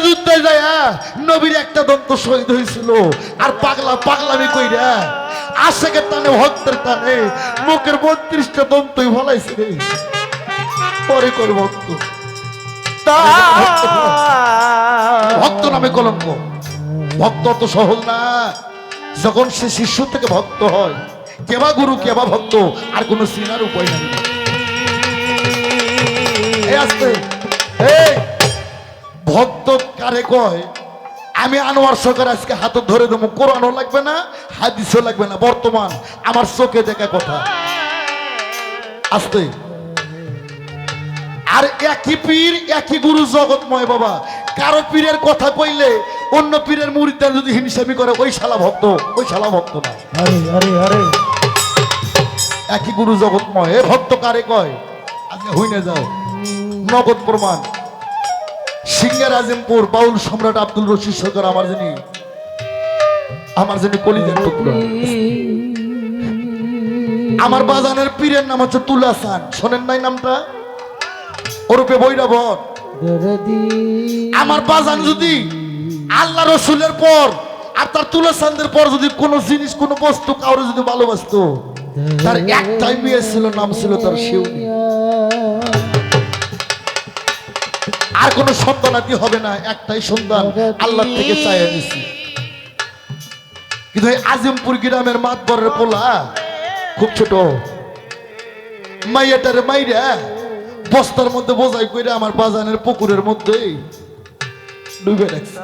যুদ্ধে যায় নবীর একটা দন্ত শহীদ হয়েছিল আর পাগলা পাগলামি কইরা আশেকের টানে ভক্তের টানে মুখের বত্রিশটা দন্তই ফলাইছে রে। পরে করে ভক্ত। ভক্ত নামে কলঙ্ক। ভক্ত তো সহজ না। যখন সে শিষ্য থেকে ভক্ত হয়, কেবা গুরু, কেবা ভক্ত, আর কোনো সিনার উপায় নাই। আস্তে। এই! ভক্ত কারে কয় আমি আনোয়ার সরকার আজকে হাত ধরে দেবো। কোরআনও লাগবে না হাদিসও লাগবে না। বর্তমান আমার চোখে দেখা কথা। আস্তে। আর একই পীর একই গুরু জগৎময় বাবা। কারও পীরের কথা কইলে অন্য পীরের মুরিদান যদি হিংসামি করে ওই শালা ভক্ত ওই শালা ভক্ত না। একই গুরু জগৎময়। এ ভক্ত কারে কয় আজকে হইনে যাও। নগদ প্রমাণ। সিঙ্গার আজিমপুর, বাউল সম্রাট আব্দুল রশিদ সরকার আমার যিনি আমার যিনি কলিদের টুকরা। আমার বাজানের পীরের নাম হচ্ছে তুলাসান। শোনেন নাই নামটা? ওরূপে দরদি আমার বাজান যদি আল্লাহ রসুলের পর আর তার তুলাসানদের পর যদি কোনো জিনিস, কোনো বস্তু কাউরে যদি ভালোবাসতো, তার একটাই মেয়ে ছিল, নাম ছিল তার শিউনি আর কোনো সন্তানাতি হবে না, একটাই সন্তান আল্লাহ থেকে চাইয়া দিছি কিন্তু আজিমপুর গ্রামের মাতবরের পোলা, খুব ছোট, মাইয়াটার মাইরা বস্তার মধ্যে বোঝাই করে আমার বাজানের পুকুরের মধ্যে ডুবে রাখছে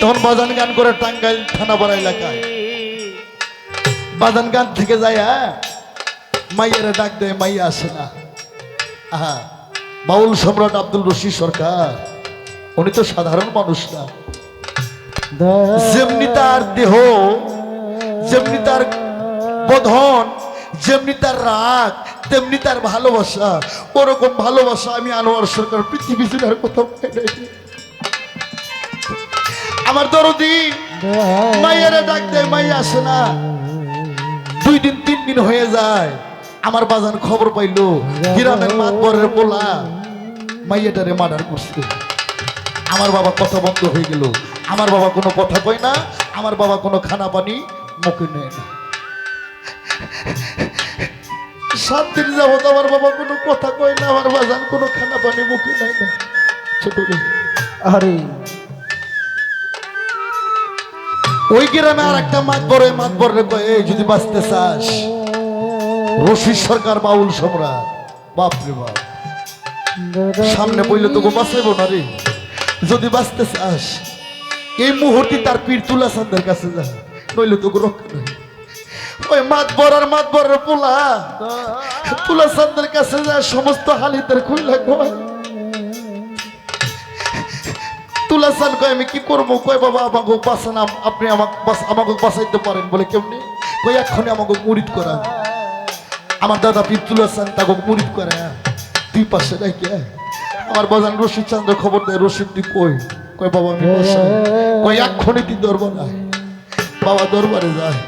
তখন বাজান গান করে টাঙ্গাইল থানাপাড়া এলাকায়। বাজান গান থেকে যায় হ্যাঁ? মাইয়ারে ডাক দেয়, মাইয়া আসে না। আহা বাউল সম্রাট আব্দুল রশিদ সরকার, উনি তো সাধারণ মানুষ না। যেমনি তার দেহ, যেমনি তার বধন, যেমনি তার রাগ, তেমনি তার ভালোবাসা, ওরকম ভালোবাসা আমি আনোয়ার সরকার পৃথিবী জুড়ে কোথাও। আমার দরদি মাইয়ারে ডাক দেয় মাইয়া আসে না। দুই দিন, তিন দিন হয়ে যায়। আমার বাজান খবর পাইলো। গ্রামের মাতবরের পোলা মাইয়াটারে মার্ডার করছে। আমার বাবা কথা বন্ধ হয়ে গেল। আমার বাবা কোনো কথা কয় না, আমার বাবা কোনো খানা পানি মুখে নেয় না। সাত দিন যাবত আমার বাবা কোনো কথা কয় না, আমার বাজান কোনো খানা পানি মুখে নেয় না। ছোট আরে। ওই গ্রামে আর একটা মাত বড় মাত বড় যদি বাঁচতে চাস রশিদ সরকার, বাউল সম্রাট। বাপ রে বাপ। সামনে বইলে তোকে বাঁচাইব না রে। যদি বাঁচতে চাস, এই মুহূর্তে তার পীর তুলা সান্দের কাছে যা, নইলে তোকে রক্ষা ওই মাত বড়ার মাত বড়ার পোলা তুলা সান্দের কাছে যা, সমস্ত হালিদের খুইলা কয় তুলা সান কয়, আমি কি করব? কয়, বাবা আমাকে বাঁচান আপ- আপনি আমাকে আমাকে বাঁচাইতে পারেন বলে কেমনি? কই এক্ষণে আমাকে মুরিদ করা আমার দাদা পীর তুলা সান তাকে মুরিদ করে হ্যাঁ। দুই পাশে রেখে আমার বাজান রশিদ চন্দ্র খবর দেয়, রশিদ তুই কই? কয়, বাবা, আমি কই এক্ষণে তুই দরবার আয়? বাবা, দরবারে যায়।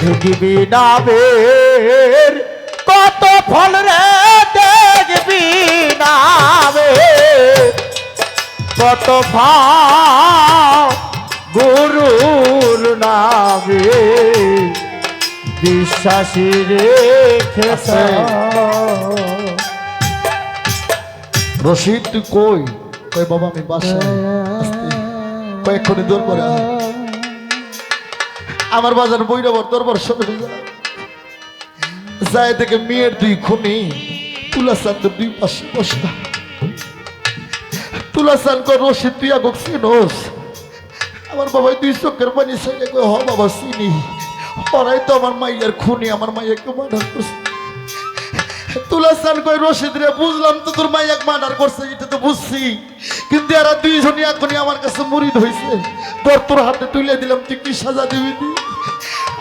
দেখবি নামের কত ফল রে, দেখবি নামে কত ফল, গুরুর নামে বিশ্বাসী রেখেছে। রশিদ তুই কই? কই বাবা, আমি বাসায় আসতে কয় এক্ষণে আমার বাজার বৈরবর দরবার সবে যায় দেখে মেয়ের দুই খুনি তুলাসান দুই পাশে বসা। তুলাসান কর রশিদ, তুই আগক আমার বাবা দুই চোখের পানি সাইডে কই হ বাবা, চিনি। ওরাই তো আমার মাইয়ার খুনি, আমার মাইয়াকে মার্ডার করছে। তুলাসান কই রশিদ রে, বুঝলাম তো তোর মাইয়াক মার্ডার করছে, এটা তো বুঝছি। কিন্তু এরা দুইজনই এখনই আমার কাছে মুরিদ হয়েছে তোর তোর হাতে তুলে দিলাম, তুই কি সাজা দিবি?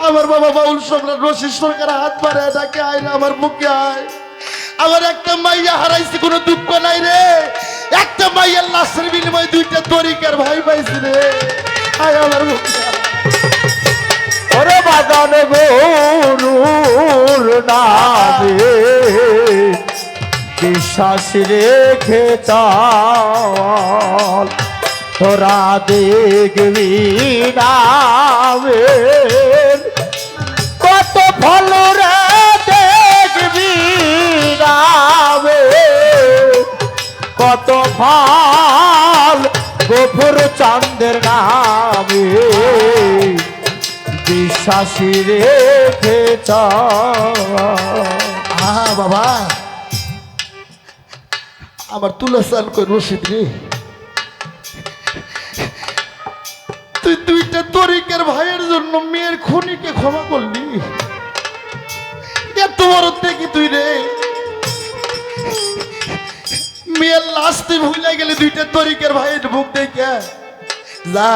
আমার বাবা বাউল সম্রাট রশিদ সরকার হাত মারে ডাকে, আয় না আমার মুখে আয়। আমার একটা মাইয়া হারাইছি, কোনো দুঃখ নাই রে। একটা মাইয়ার লাশের বিনিময়ে দুইটা তরিকার ভাই পাইছি রে। আয় আমার মুখে আয়। বাজান গরুর নামে বিশ্বাস রেখে চাল, তোরা দেখবি কত ফল রে দেখবি কত ফল গোপুর চান্দের নামে। বিশ্বাসী রেখে হ্যাঁ বাবা। আমার তুলে সাল কই রশিদ রে তুই দুইটা তরিকের ভাইয়ের জন্য মেয়ের খুনিকে ক্ষমা করলি। এত বড় দেখি তুই রে। মেয়ের লাশ তুই ভুলে গেলি দুইটা তরিকের ভাইয়ের বুক দেখে। যা,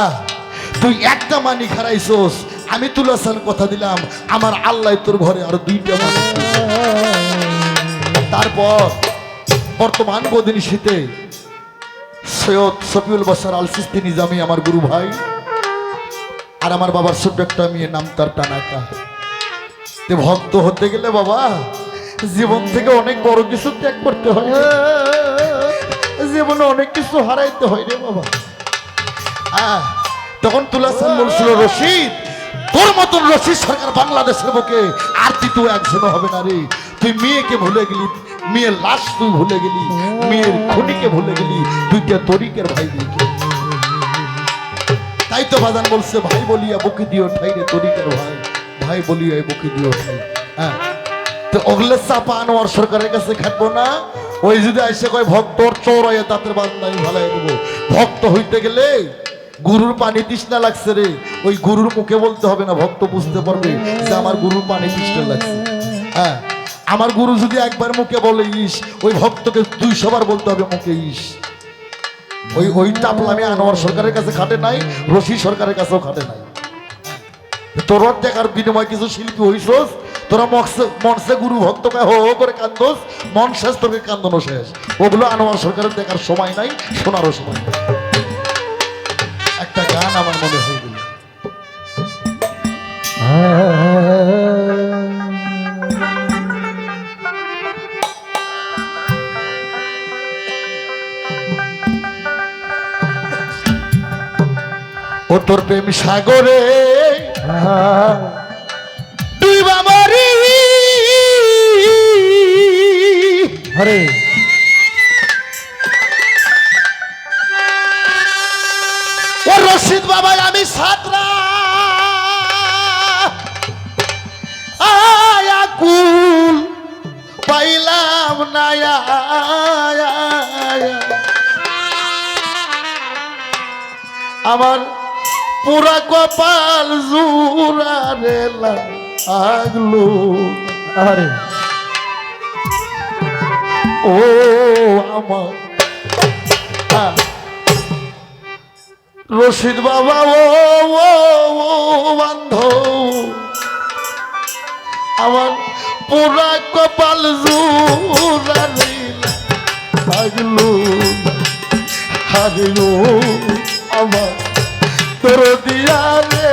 তুই একটা মানি খারাইছোস আমি তুলাসান কথা দিলাম, আমার আল্লাহ তোর ঘরে আর দুইটা মানুষ তারপর বর্তমান বদিন শীতে সৈয়দ সফিউল বসার আল সিস্তি নিজামি আমার গুরু ভাই আর আমার বাবার ছোট্ট একটা মেয়ের নাম তার টানাকা। তে ভক্ত হতে গেলে বাবা, জীবন থেকে অনেক বড় কিছু ত্যাগ করতে হয়। জীবনে অনেক কিছু হারাইতে হয় রে বাবা। তখন তুলাসান বলছিল, রশিদ তোর মতন রশিদ সরকার বাংলাদেশের বুকে আর দ্বিতীয় একজনও হবে না রে। তুই মেয়েকে ভুলে গেলি, মেয়ের লাশ তুই ভুলে গেলি, মেয়ের খুনিকে ভুলে গেলি, দুইটা তরিকের ভাই দিকে তাই তো বাজান বলছে, ভাই বলিয়া বুকে দিও ঠাই রে তরিকের ভাই ভাই বলিয়া বুকে দিও ঠাই। হ্যাঁ। তো ওগুলো চাপা আনোয়ার সরকারের কাছে খাটবো না। ওই যদি আইসে কয়, ভক্তর চোর হয়ে তাদের বান্দাই ভালাই দেবো। ভক্ত হইতে গেলে গুরুর পানি তৃষ্ণা লাগছে রে। ওই গুরুর মুখে বলতে হবে না, ভক্ত বুঝতে পারবে যে আমার গুরুর পানি তৃষ্ণা লাগছে। হ্যাঁ আমার গুরু যদি একবার মুখে বলে, ইস, ওই ভক্তকে দুইশো বার বলতে হবে মুখে, ইস। ওই ওই টাপলামি আনোয়ার সরকারের কাছে খাটে নাই, রশি সরকারের কাছেও খাটে নাই। তোর দেখার বিনিময় কিছু শিল্পী হইছস? তোরা মক্সে মনসে গুরু ভক্তকে হো হো করে কান্দোস। মন শেষ, তোকে কান্দনো শেষ। ওগুলো আনোয়ার সরকারের দেখার সময় নাই, শোনারও সময় নাই। গান আমার মনে হয়ে ও তোর প্রেম সাগরে হরে। ও রশিদ বাবা আমি সাতরা। আয়াকুল পাইলাম না আমার পুরা কপাল জুরা রে আগলো হরে ও আমার রশিদ বাবা, ও বান্ধব। আমার পুরা কপাল জুরানি হারিও আমার তোর দিয়া রে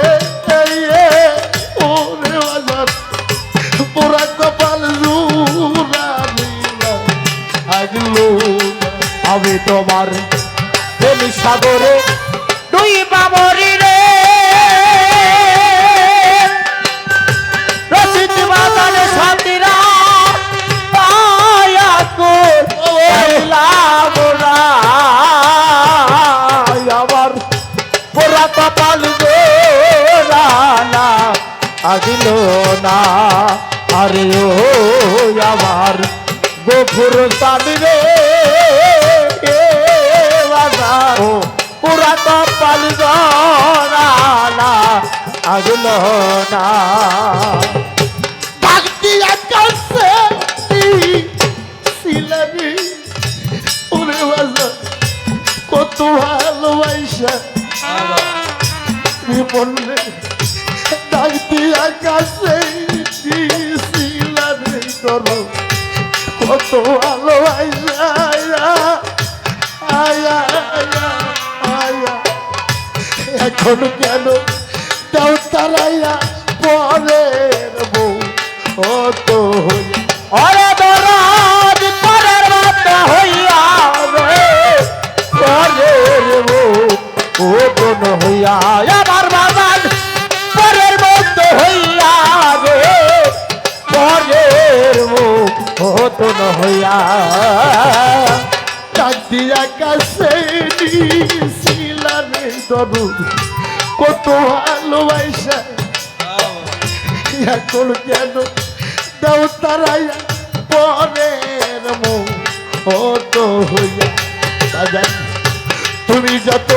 পুরা কপাল জুরানি আমি তোমার সাগরে কপাল গোরানা আগিল না ভক্তি আকাশে সিলাবি? ওরে বাজার কত ভালোবাসা। বললে ডাকতি আকাশে সিলাবি করো? কত ভালোবাসা আয়া আয়া। এখন কেন তাও তারাইয়া পরের বউ? অত হইয়া দরু কত ভালোবাসা। এখন কেন দাও তারাইয়া পরের তো হইয়া তুমি যত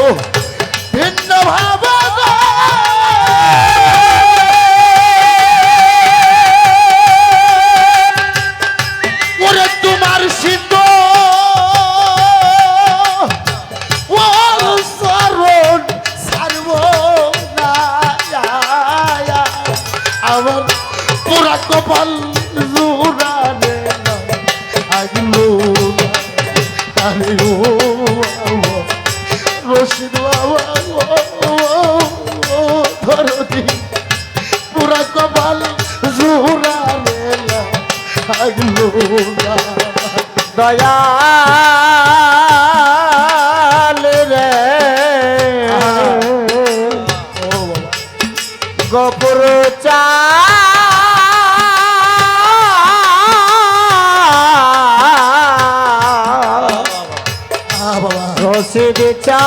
চা।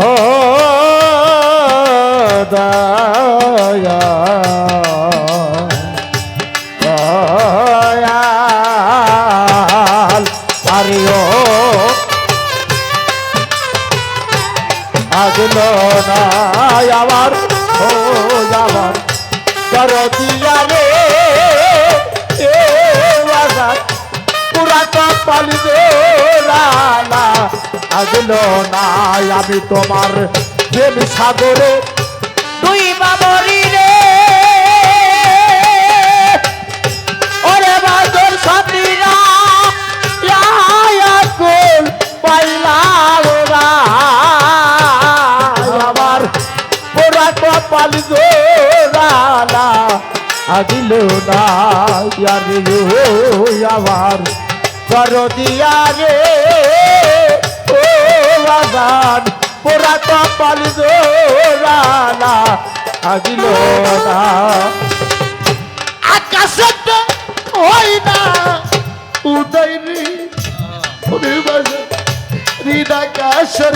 ও দয়া। দয়াল আরে ও আগলো না আমার ও আমার কর রে এ পুরা কপাল লালা আগলো না, আমি তোমার প্রেম সাগরে দুই বাবরি রে। ওরে পোড়া কপাল গোরালা আগিল না আমার কর রে। ও বাগান, পোড়া কপাল গোরালা আগিল না। আকাশে হয় না, উদয় রে ওরে বাজা হৃদ আকাশের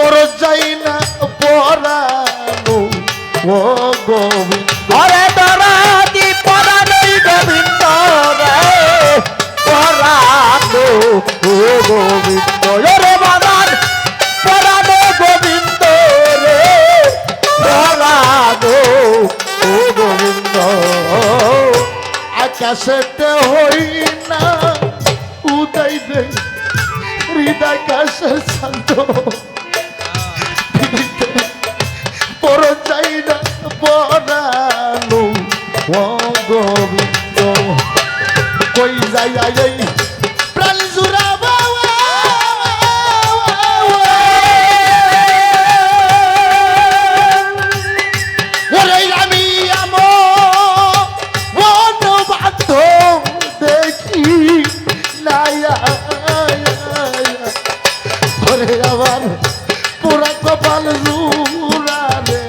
পর যাই না পরানো, ও গোবিন্দ ঘরে দরাদি পরানই গোবিন্দ রে, পরানো, ও গোবিন্দ। রে বাগান পরানো, গোবিন্দ রে, পরানো, ও গোবিন্দ। আকাশেতে হই না উদয় রে হৃদ আকাশের শান্ত। যাই প্রাণ জুড়া বাবা ওরে আমি আমার বন বাধ্য দেখি নায়া ওরে আমার পুরা কপাল জুড়া রে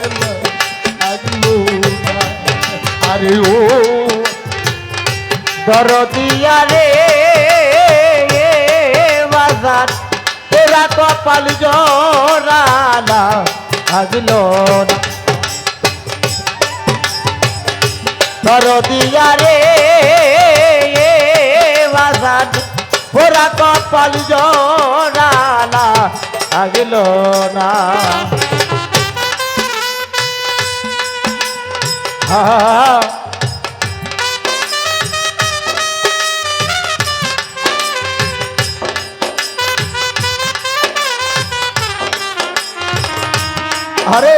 আরে ও দরদিয়া রে বাজার। তোরা কপাল জোরালা আগলো না। দরদিয়া রে বাজার। তোরা কপাল জোরালা আগলো না। হা আরে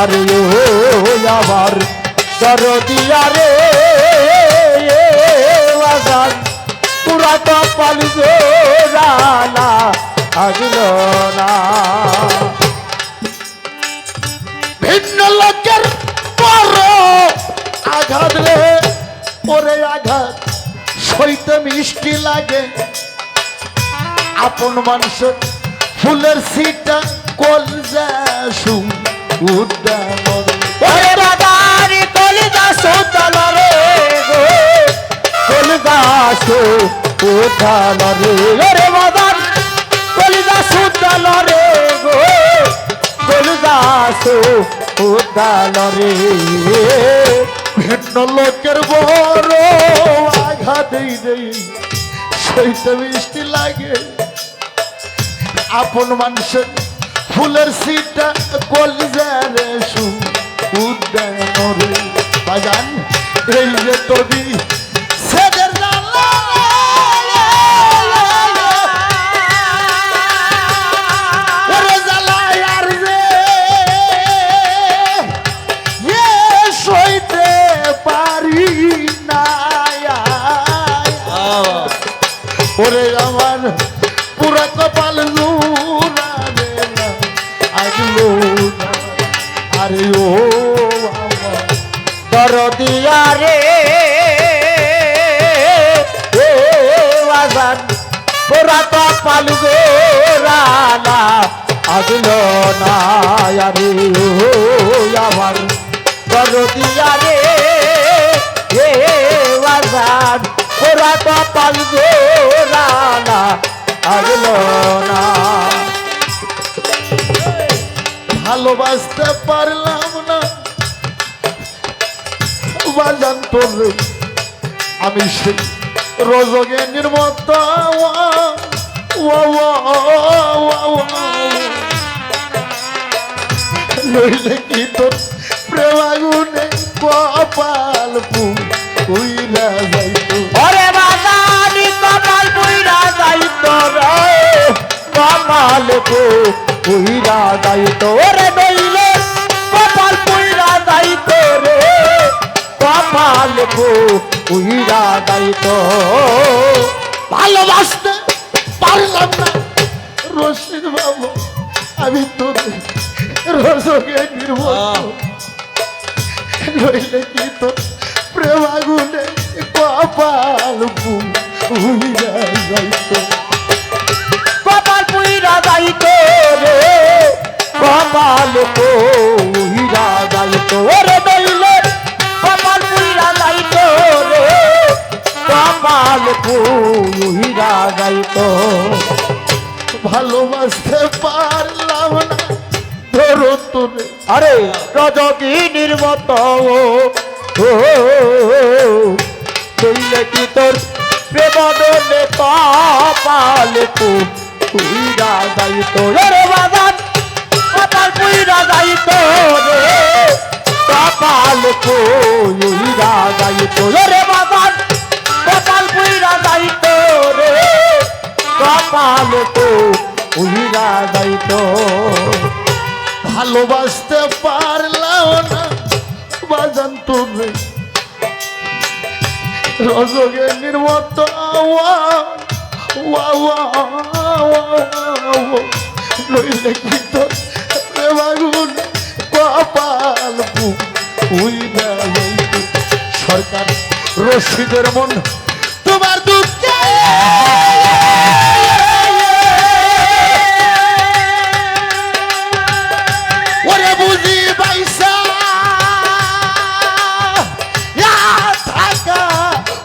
আরে আমার দরদিয়া রে বাজান পুরা কপাল গোরালা আসিল না। ভিন্ন লোকের বড় আঘাত রে, ওরে আঘাত। সইতে মিষ্টি লাগে। আপন মানুষের ফুলের সিটা কলজাসু উদ্যান ওরে বাবারি কলিদা সুতল রে গো। কলিদা সুতল রে। ওরে বাবার কলিদা সুতল রে গো। কলিদা ভিন্ন লোকের বড় আঘাত দেই মিষ্টি লাগে। আপন মানুষের ফুলের সিটা কলজার সু উদ্যান বাজান এই যে তবি গোরালা আগল না ভালোবাসতে পারলাম না। বাজান তোর আমি সেই রজগেন্দ্রের মতো নইলে কি তোর প্রেমাগুনে কপাল পু উইলা যাইতো। ওরে বাজানি কপাল পুইরা যাইতো রে। কপাল কো পুইরা যাইতো। ওরে নইলে কপাল পুইরা যাইতো রে। কপাল কো পুইরা যাইতো। ভালোবাসতে পারলাম না। রশিদ বাবু আমি তোর রসকে নির্মল নইলে কি তোর প্রেম আগুনে কপাল যাইতো। কপাল পুইরা যাইতো রে, কপাল পুইরা যাইতো। ওরে নইলে কপাল পুইরা যাইতো রে, কপাল পুইরা যাইতো। ভালোবাসতে পারলাম না ধরো তোরে। আরে রজকিনীর মতো চইলে কি তোর প্রেমদনে কপাল পুইরা যাইতো রে বাজান কপাল পুইরা যাইতো রে কপাল পুইরা যাইতো রে বাজান কপাল পুইরা যাইতো রে কপাল পুইরা যাইতো ভালোবাসতে পারলাম না। বাজান তোরে রজগের মতো নইলে কি তোর কপাল উইনা যাইতো সরকার রশিদের মন তোমার দুঃখে।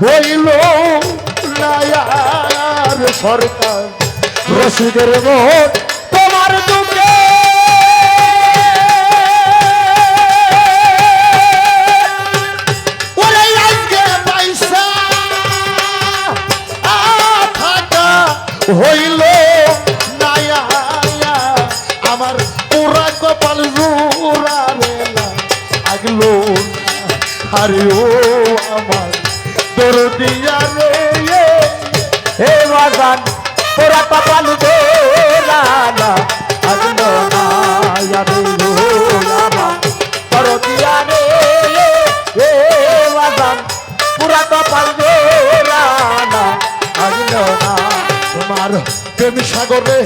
হইল নায়ার সরকার। রশিদের মন তোমার থাকা হইল নায়া আমার পুরা কপাল জোড়া রেলা। আগলো আরে আমার দিয়া রে হে বাজান পোড়া কপাল জোরানা আগলো না আরে ও আমার পরতিয়া রে এ বাজান পুরা কপাল জোরানা আগলো না তোমার প্রেম সাগরে